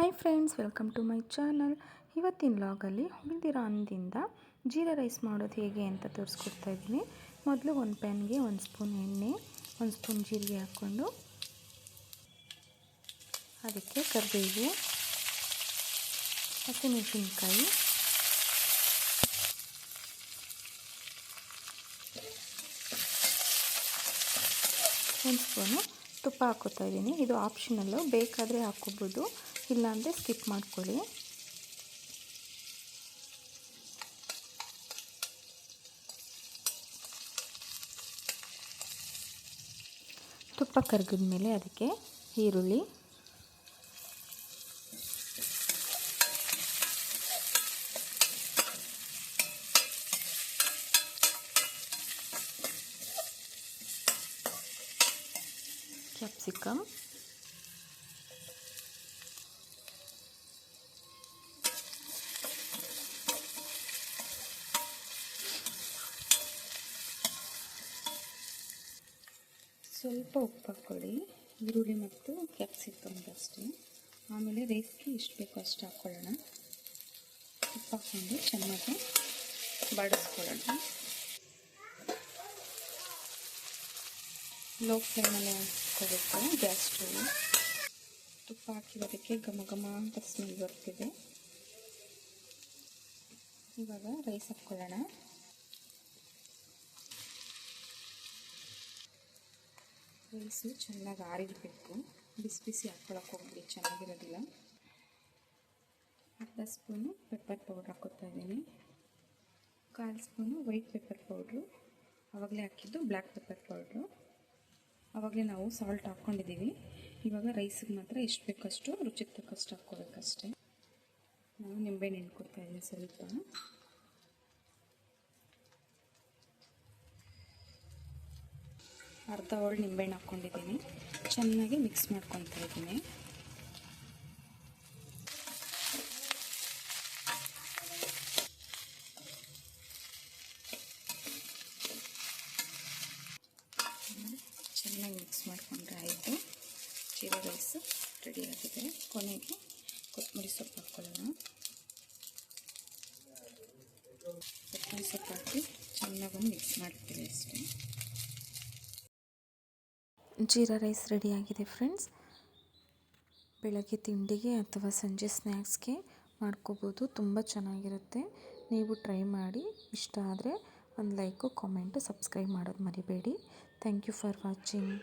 Hi friends welcome to my channel ಇವತ್ತಿನ ಲಾಗಲ್ಲಿ ಉಳಿದಿರೋ ಅನ್ನದಿಂದ ಜೀರಾ ರೈಸ್ ಮಾಡೋದು ಹೇಗೆ ಅಂತ ತೋರಿಸ್ಕೊಡ್ತಾ ಇದ್ದೀನಿ. ಮೊದಲು ಒಂದು ಪ್ಯಾನ್ಗೆ ಒಂದು ಸ್ಪೂನ್ ಎಣ್ಣೆ, ಒಂದು ಸ್ಪೂನ್ ಜೀರಿಗೆ ಹಾಕ್ಕೊಂಡು ಅದಕ್ಕೆ ಕರಿಬೇವು, ಹಸಿಮೆಣಸಿನ್ಕಾಯಿ, ಒಂದು ಸ್ಪೂನು ತುಪ್ಪ ಹಾಕೋತಾ ಇದ್ದೀನಿ. ಇದು ಆಪ್ಷನಲ್ಲು ಬೇಕಾದರೆ ಹಾಕ್ಕೋಬೋದು. ಇಲ್ಲಾಂದರೆ ಸ್ಕಿಪ್ ಮಾಡ್ಕೊಳ್ಳಿ. ತುಪ್ಪ ಕರಗಿದ ಮೇಲೆ ಅದಕ್ಕೆ ಈರುಳ್ಳಿ. ಕ್ಯಾಪ್ಸಿಕಮ್. ಸ್ವಲ್ಪ ಉಪ್ಪು ಹಾಕ್ಕೊಳ್ಳಿ. ಈರುಳ್ಳಿ ಮತ್ತು ಕ್ಯಾಪ್ಸಿಕಮ್ಗಷ್ಟೇ ಆಮೇಲೆ ರೈಸ್ಗೆ ಎಷ್ಟು ಬೇಕು ಅಷ್ಟು ಹಾಕ್ಕೊಳ್ಳೋಣ. ಉಪ್ಪು ಹಾಕ್ಕೊಂಡು ಚೆನ್ನಾಗಿ ಬಾಡಿಸ್ಕೊಳ್ಳೋಣ. ಲೋ ಫ್ಲೇಮಲ್ಲಿ ಹಾಕ್ಕೋಬೇಕು ಗ್ಯಾಸ್ ಸ್ಟವ್ ತುಪ್ಪ ಹಾಕಿರೋದಕ್ಕೆ ಘಮ ಘಮ ಅಂತ ಸ್ಮೆಲ್ ಬರ್ತಿದೆ. ಇವಾಗ ರೈಸ್ ಹಾಕ್ಕೊಳ್ಳೋಣ. ರೈಸು ಚೆನ್ನಾಗಿ ಆರಿರಬೇಕು ಬಿಸಿ ಬಿಸಿ ಹಾಕ್ಕೊಳಕ್ಕೆ ಹೋಗ್ಬಿಡಿ, ಚೆನ್ನಾಗಿರೋದಿಲ್ಲ. ಅರ್ಧ ಸ್ಪೂನು ಪೆಪ್ಪರ್ ಪೌಡ್ರ್ ಹಾಕೋತಾ ಇದ್ದೀನಿ. ಕಾಲು ಸ್ಪೂನು ವೈಟ್ ಪೆಪ್ಪರ್ ಪೌಡ್ರು ಆವಾಗಲೇ ಹಾಕಿದ್ದು ಬ್ಲ್ಯಾಕ್ ಪೆಪ್ಪರ್ ಪೌಡ್ರು ಆವಾಗಲೇ ನಾವು ಸಾಲ್ಟ್ ಹಾಕ್ಕೊಂಡಿದ್ದೀವಿ ಇವಾಗ ರೈಸಿಗೆ ಮಾತ್ರ ಎಷ್ಟು ಬೇಕಷ್ಟು ರುಚಿಗೆ ತಕ್ಕಷ್ಟು ಹಾಕ್ಕೋಬೇಕಷ್ಟೆ. ನಾವು ನಿಂಬೆಹಣ್ಣು ಕೊಡ್ತಾ ಇದ್ದೀನಿ ಸ್ವಲ್ಪ. ಅರ್ಧ ಹೋಳು ನಿಂಬೆಹಣ್ಣು ಹಾಕ್ಕೊಂಡಿದ್ದೀನಿ. ಚೆನ್ನಾಗಿ ಮಿಕ್ಸ್ ಮಾಡ್ಕೊತಾ ಇದ್ದೀನಿ. ಚೆನ್ನಾಗಿ ಮಿಕ್ಸ್ ಮಾಡಿಕೊಂಡ್ರೆ ಆಯಿತು. ಜೀರಾ ರೈಸು ರೆಡಿ ಆಗಿದೆ. ಕೊನೆಗೆ ಕೊತ್ತಂಬರಿ ಸೊಪ್ಪು ಹಾಕ್ಕೊಳ್ಳೋಣ ಕೊತ್ತಂಬರಿ ಸೊಪ್ಪು ಹಾಕಿ ಚೆನ್ನಾಗಿ ಮಿಕ್ಸ್ ಮಾಡ್ತೀವಿ ಅಷ್ಟೇ. ಜೀರಾ ರೈಸ್ ರೆಡಿಯಾಗಿದೆ ಫ್ರೆಂಡ್ಸ್. ಬೆಳಗ್ಗೆ ತಿಂಡಿಗೆ ಅಥವಾ ಸಂಜೆ ಸ್ನ್ಯಾಕ್ಸ್ಗೆ ಮಾಡ್ಕೋಬೋದು. ತುಂಬ ಚೆನ್ನಾಗಿರುತ್ತೆ. ನೀವು ಟ್ರೈ ಮಾಡಿ. ಇಷ್ಟ ಆದರೆ ಒಂದು ಲೈಕು, ಕಾಮೆಂಟು, ಸಬ್ಸ್ಕ್ರೈಬ್ ಮಾಡೋದು ಮರಿಬೇಡಿ. Thank you for watching.